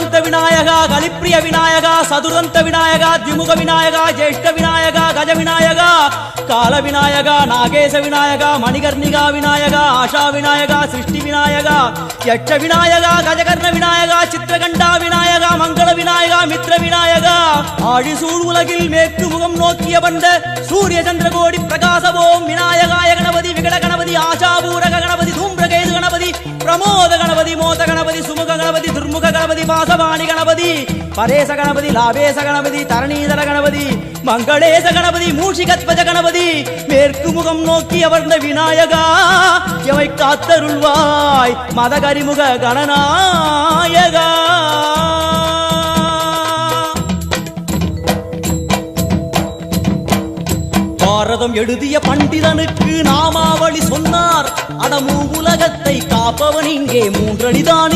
ஷோடதந்த விநாயகா கலிப்பிரிய விநாயகா சதுரந்த விநாயகா திமுக விநாயகா ஜேஷ்ட விநாயகா கஜ விநாயகா கால விநாயகா நாகேச விநாயகா மணிகர்ணிகா விநாயகா ஆஷா விநாயகா சிருஷ்டி விநாயகா யட்ச விநாயகா கஜகர்ண விநாயகா சித்திரகண்டா விநாயகா மங்கள விநாயகா மித்ர விநாயகா. ஆழிசூழ் உலகில் மேற்கு முகம் நோக்கிய வந்த சூரிய சந்திரகோடி பிரகாசவோம் கணபதி மாசவாணி கணபதி பரேச கணபதி லாபேச கணபதி தரணீதர கணபதி மங்களேச கணபதி மூஷிகத்வஜ கணபதி மேற்கு முகம் நோக்கி அமர்ந்த விநாயகா எவை காத்தருள்வாய் மதகரிமுக கணநாயகா. பாரதம் எழுதிய பண்டிதனுக்கு நாமாவளி சொன்னார் அடமூ உலகத்தை காப்பவன் இங்கே மூன்றடிதான்